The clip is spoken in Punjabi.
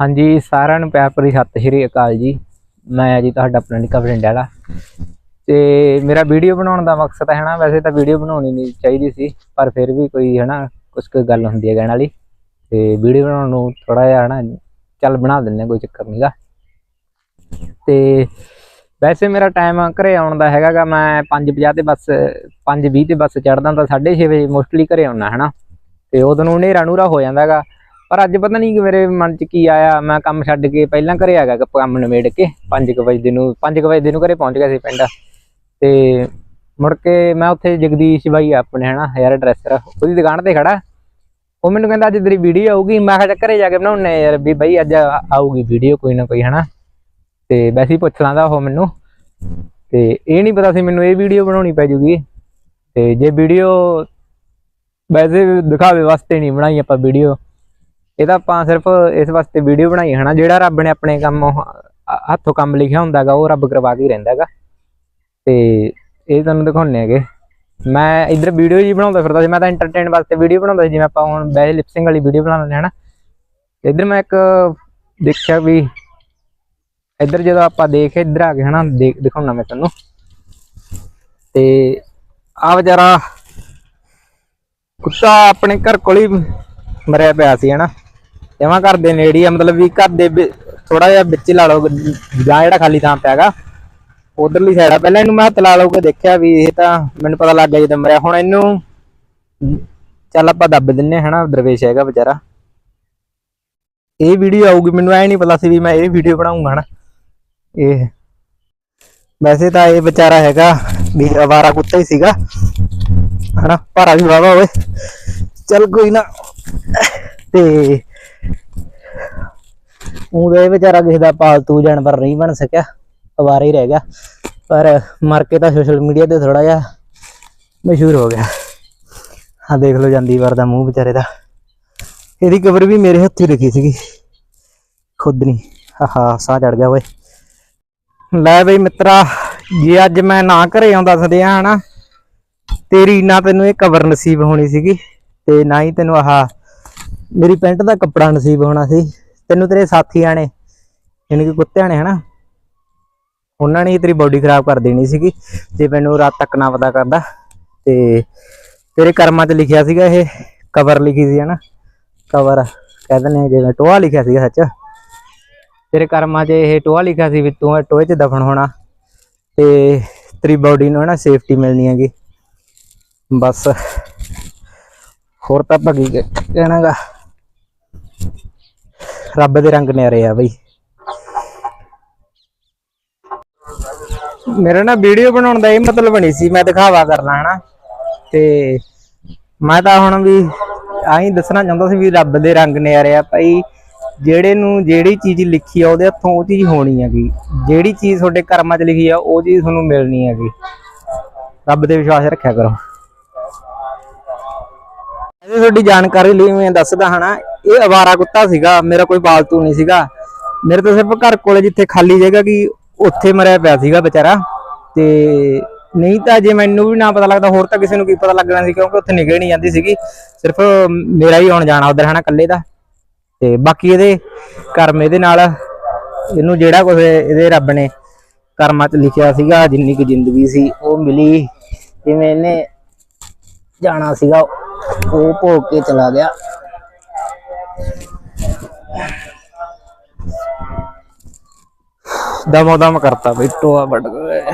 ਹਾਂਜੀ ਸਾਰਿਆਂ ਨੂੰ ਪਿਆਰ ਭਰੀ ਸਤਿ ਸ਼੍ਰੀ ਅਕਾਲ ਜੀ। ਮੈਂ ਜੀ ਤੁਹਾਡਾ ਆਪਣਾ ਨਿੱਕਾ ਫਰੈਂਡ ਵਾਲਾ ਤੇ ਮੇਰਾ ਵੀਡੀਓ ਬਣਾਉਣ ਦਾ ਮਕਸਦ ਹੈ ਨਾ ਵੈਸੇ ਤਾਂ ਵੀਡੀਓ ਬਣਾਉਣੀ ਨਹੀਂ ਚਾਹੀਦੀ ਸੀ ਪਰ ਫਿਰ ਵੀ ਕੋਈ ਹੈ ਨਾ ਕੁਝ ਕੁ ਗੱਲ ਹੁੰਦੀ ਹੈ ਕਹਿਣ ਵਾਲੀ। ਤੇ ਵੀਡੀਓ ਬਣਾਉਣ ਨੂੰ ਥੋੜਾ ਜਿਹਾ ਹੈ ਨਾ ਚੱਲ ਬਣਾ ਦਿੰਦੇ ਹਾਂ, ਕੋਈ ਚੱਕਰ ਨਹੀਂਗਾ ਤੇ ਵੈਸੇ ਮੇਰਾ ਟਾਈਮ ਘਰੇ ਆਉਣ ਦਾ ਹੈਗਾਗਾ ਮੈਂ 5:50 ਤੇ ਬੱਸ 5:20 ਤੇ ਬੱਸ ਚੜਦਾ ਤਾਂ 6:30 ਵਜੇ ਮੋਸਟਲੀ ਘਰੇ ਆਉਣਾ ਹੈ ਨਾ ਤੇ ਉਦੋਂ ਨੂੰ ਹਨੇਰਾ ਨੂਰਾ ਹੋ ਜਾਂਦਾਗਾ ਪਰ ਅੱਜ ਪਤਾ ਨਹੀਂ ਕਿ ਮੇਰੇ ਮਨ 'ਚ ਕੀ ਆਇਆ, ਮੈਂ ਕੰਮ ਛੱਡ ਕੇ ਪਹਿਲਾਂ ਘਰੇ ਆ ਗਿਆ ਕੰਮ ਨਿਬੇੜ ਕੇ 5 ਵਜੇ ਨੂੰ 5 ਵਜੇ ਨੂੰ ਘਰੇ ਪਹੁੰਚ ਗਿਆ ਸੀ ਪਿੰਡ। ਤੇ ਮੁੜ ਕੇ ਮੈਂ ਉੱਥੇ ਜਗਦੀਸ਼ ਬਾਈ ਆ ਆਪਣੇ, ਹਨਾ ਯਾਰ ਡਰੈਸਰ ਉਹਦੀ ਦੁਕਾਨ ਤੇ ਖੜਾ। ਉਹ ਮੈਨੂੰ ਕਹਿੰਦਾ, ਅੱਜ ਤੇਰੀ ਵੀਡੀਓ ਆਊਗੀ। ਮੈਂ ਕਿਹਾ ਚੱਲ ਘਰੇ ਜਾ ਕੇ ਬਣਾਉਣੇ ਯਾਰ। ਵੀ ਬਾਈ, ਅੱਜ ਆਊਗੀ ਵੀਡੀਓ ਕੋਈ ਨਾ ਕੋਈ, ਹਨਾ। ਤੇ ਵੈਸੇ ਹੀ ਪੁੱਛ ਲਾਂਦਾ ਉਹ ਮੈਨੂੰ। ਤੇ ਇਹ ਨਹੀਂ ਪਤਾ ਸੀ ਮੈਨੂੰ ਇਹ ਵੀਡੀਓ ਬਣਾਉਣੀ ਪੈ ਜੂਗੀ। ਤੇ ਜੇ ਵੀਡੀਓ ਵੈਸੇ ਦਿਖਾਵੇ ਵਾਸਤੇ ਨਹੀਂ ਬਣਾਈ ਆਪਾਂ ਵੀਡੀਓ ਇਹ ਤਾਂ ਆਪਾਂ ਸਿਰਫ ਇਸ ਵਾਸਤੇ ਵੀਡੀਓ ਬਣਾਈ ਹੈ ਜਿਹੜਾ ਰੱਬ ਨੇ ਆਪਣੇ ਕੰਮ ਹੱਥੋਂ ਕੰਮ ਲਿਖਿਆ ਹੁੰਦਾਗਾ, ਉਹ ਰੱਬ ਕਰਵਾ ਕੇ ਹੀ ਰਹਿੰਦਾਗਾ। ਤੇ ਇਹ ਤੁਹਾਨੂੰ ਦਿਖਾਉਣੇ ਹੈਗੇ। ਮੈਂ ਇਧਰ ਵੀਡੀਓ ਜੀ ਬਣਾਉਂਦਾ ਫਿਰਦਾ ਸੀ, ਮੈਂ ਤਾਂ ਐਂਟਰਟੇਨ ਵਾਸਤੇ ਵੀਡੀਓ ਬਣਾਉਂਦਾ ਸੀ, ਜਿਵੇਂ ਆਪਾਂ ਹੁਣ ਵੈਸੇ ਲਿਪਸਿੰਗ ਵਾਲੀ ਵੀਡੀਓ ਬਣਾ ਲੈਂਦੇ ਹਾਂ ਇਧਰ ਮੈਂ ਇੱਕ ਦੇਖਿਆ ਵੀ ਇੱਧਰ ਜਦੋਂ ਆਪਾਂ ਦੇਖੇ ਇੱਧਰ ਆ ਕੇ ਹਨਾ, ਦੇਖ, ਦਿਖਾਉਣਾ ਮੈਂ ਤੁਹਾਨੂੰ। ਤੇ ਆ ਵਿਚਾਰਾ ਕੁੱਤਾ ਆਪਣੇ ਘਰ ਕੋਲ ਹੀ ਮਰਿਆ ਪਿਆ ਸੀ ਹਨਾ। ਜਮਾ ਘਰ ਦੇ ਨੇੜੇ ਆ, ਮਤਲਬ ਵੀ ਘਰ ਦੇ ਥੋੜਾ ਜਿਹਾ ਵਿੱਚ ਲਾ ਲਓ, ਜਾਂ ਜਿਹੜਾ ਖਾਲੀ ਥਾਂ ਪਿਆਗਾ ਉਧਰਲੀ ਸਾਈਡ ਆ। ਪਹਿਲਾਂ ਇਹਨੂੰ ਮੈਂ ਹੱਥ ਲਾ ਲਓ ਕੇ ਦੇਖਿਆ ਵੀ ਇਹ ਤਾਂ ਮੈਨੂੰ ਪਤਾ ਲੱਗ ਗਿਆ ਜਦੋਂ ਮਰਿਆ। ਹੁਣ ਇਹਨੂੰ ਚੱਲ ਆਪਾਂ ਦੱਬ ਦਿੰਨੇ ਹਨਾ, ਦਰਵੇਸ਼ ਹੈਗਾ ਵਿਚਾਰਾ। ਇਹ ਵੀਡੀਓ ਆਊਗੀ, ਮੈਨੂੰ ਐ ਨਹੀਂ ਪਤਾ ਸੀ ਵੀ ਮੈਂ ਇਹ ਵੀਡੀਓ ਬਣਾਉਂਗਾ ਹਨਾ। ਇਹ ਵੈਸੇ ਤਾਂ ਇਹ ਵਿਚਾਰਾ ਹੈਗਾ ਵੀ ਅਵਾਰਾ ਕੁੱਤਾ ਹੀ ਸੀਗਾ, ਹਨਾ। ਭਾਰਾ ਵੀ ਵਾਵਾ ਓਏ ਚੱਲ ਕੋਈ ਨਾ। ਤੇ ਉਹ ਇਹ ਵਿਚਾਰਾ ਕਿਸੇ ਦਾ ਪਾਲਤੂ ਜਾਨਵਰ ਨਹੀਂ ਬਣ ਸਕਿਆ, ਅਵਾਰਾ ਹੀ ਰਹਿ ਗਿਆ। ਪਰ ਮਰ ਕੇ ਤਾਂ ਸੋਸ਼ਲ ਮੀਡੀਆ ਤੇ ਥੋੜਾ ਜਿਹਾ ਮਸ਼ਹੂਰ ਹੋ ਗਿਆ। ਆ ਦੇਖ ਲਓ ਜਾਂਦੀ ਵਾਰ ਦਾ ਮੂੰਹ ਵਿਚਾਰੇ ਦਾ। ਇਹਦੀ ਕਬਰ ਵੀ ਮੇਰੇ ਹੱਥੀ ਲਿਖੀ ਸੀਗੀ। ਖੁਦ ਨਹੀਂ। ਆਹਾ, ਸਾਹ ਚੜ ਗਿਆ ਓਏ। ਲੈ ਬਈ ਮਿੱਤਰਾ, ਜੇ ਅੱਜ ਮੈਂ ਨਾ ਘਰੇ ਆਉਂਦਾ ਸਦਿਆ, ਹਨਾ, ਤੇਰੀ ਨਾ ਤੈਨੂੰ ਇਹ ਕਬਰ ਨਸੀਬ ਹੋਣੀ ਸੀਗੀ ਤੇ ਨਾ ਹੀ ਤੈਨੂੰ ਆਹ ਮੇਰੀ ਪੈਂਟ ਦਾ ਕੱਪੜਾ ਨਸੀਬ ਹੋਣਾ ਸੀ। ਤੈਨੂੰ ਤੇਰੇ ਸਾਥੀਆਂ ਨੇ, ਯਾਨੀ ਕਿ ਕੁੱਤਿਆਂ ਨੇ, ਹਨਾ? ਉਹਨਾਂ ਨੇ ਤੇਰੀ ਬੋਡੀ ਖਰਾਬ ਕਰ ਦੇਣੀ ਸੀਗੀ ਜੇ ਮੈਨੂੰ ਰਾਤ ਤੱਕ ਨਾ ਪਤਾ ਕਰਦਾ। ਤੇ ਤੇਰੇ ਕਰਮਾਂ 'ਚ ਲਿਖਿਆ ਸੀਗਾ ਇਹ ਕਵਰ ਲਿਖੀ ਸੀ, ਹਨਾ? ਕਵਰ ਕਹਿ ਦਿੰਦੇ ਆ ਜਿਵੇਂ ਟੋਆ ਲਿਖਿਆ ਸੀਗਾ ਸੱਚ। ਤੇਰੇ ਕਰਮਾਂ 'ਚ ਇਹ ਟੋਆ ਲਿਖਿਆ ਸੀ ਵੀ ਤੂੰ ਇਹ ਟੋਏ 'ਚ ਦਫਨ ਹੋਣਾ, ਤੇ ਤੇਰੀ ਬਾਡੀ ਨੂੰ, ਹਨਾ ਸੇਫਟੀ ਮਿਲਣੀ ਹੈਗੀ। ਬਸ, ਹੋਰ ਤਾਂ ਭਗੀ ਕਹਿਣਾਗਾ। ਰੱਬ ਦੇ ਰੰਗ ਨਿਆਰੇ ਆ ਬਈ। ਮੇਰਾ ਨਾ ਵੀਡੀਓ ਬਣਾਉਣ ਦਾ ਇਹ ਮਤਲਬ ਨਹੀਂ ਸੀ, ਮੈਂ ਦਿਖਾਵਾ ਕਰਨਾ, ਹਨਾ? ਤੇ ਮੈਂ ਤਾਂ ਹੁਣ ਵੀ ਆਹੀ ਦੱਸਣਾ ਚਾਹੁੰਦਾ ਸੀ ਵੀ ਰੱਬ ਦੇ ਰੰਗ ਨਿਆਰੇ ਆ ਭਾਈ ਜਿਹੜੇ ਨੂੰ ਜਿਹੜੀ ਚੀਜ਼ ਲਿਖੀ ਆ, ਉਹਦੇ ਹੱਥੋਂ ਉਹ ਚੀਜ਼ ਹੋਣੀ ਹੈਗੀ। ਜਿਹੜੀ ਚੀਜ਼ ਤੁਹਾਡੇ ਕਰਮਾਂ 'ਚ ਲਿਖੀ ਆ, ਉਹ ਚੀਜ਼ ਤੁਹਾਨੂੰ ਮਿਲਣੀ ਹੈਗੀ। ਰੱਬ ਤੇ ਵਿਸ਼ਵਾਸ ਰੱਖਿਆ ਕਰੋ। ਇਹ ਤੁਹਾਡੀ ਜਾਣਕਾਰੀ ਲਈ ਮੈਂ ਦੱਸਦਾ, ਹਨਾ? ਇਹ ਅਵਾਰਾ ਕੁੱਤਾ ਸੀਗਾ, ਮੇਰਾ ਕੋਈ ਪਾਲਤੂ ਨਹੀਂ ਸੀਗਾ। ਮੇਰੇ ਤਾਂ ਸਿਰਫ ਘਰ ਕੋਲੇ ਜਿੱਥੇ ਖਾਲੀ ਜਗ੍ਹਾ ਕੀ ਉੱਥੇ ਮਰਿਆ ਪਿਆ ਸੀਗਾ ਵਿਚਾਰਾ। ਤੇ ਨਹੀਂ ਤਾਂ ਜੇ ਮੈਨੂੰ ਵੀ ਨਾ ਪਤਾ ਲੱਗਦਾ, ਹੋਰ ਤਾਂ ਕਿਸੇ ਨੂੰ ਕੀ ਪਤਾ ਲੱਗਣਾ ਸੀ, ਕਿਉਂਕਿ ਉੱਥੇ ਨਿਗਲ ਨਹੀਂ ਜਾਂਦੀ ਸੀਗੀ। ਸਿਰਫ ਮੇਰਾ ਹੀ ਆਉਣ ਜਾਣਾ ਉਧਰ, ਹਨਾ, ਇਕੱਲੇ ਦਾ। ਤੇ ਬਾਕੀ ਇਹਦੇ ਕਰਮ ਇਹਦੇ ਨਾਲ, ਇਹਨੂੰ ਜਿਹੜਾ ਕੁਝ ਇਹਦੇ ਰੱਬ ਨੇ ਕਰਮਾਂ 'ਚ ਲਿਖਿਆ ਸੀਗਾ, ਜਿੰਨੀ ਕੁ ਜ਼ਿੰਦਗੀ ਸੀ, ਉਹ ਮਿਲੀ। ਜਿਵੇਂ ਇਹਨੇ ਜਾਣਾ ਸੀਗਾ, ਉਹ ਭੋਗ ਕੇ ਚਲਾ ਗਿਆ। ਦਮੋ ਦਮ ਕਰਤਾ ਬਈ ਟੋਆ ਵੱਢ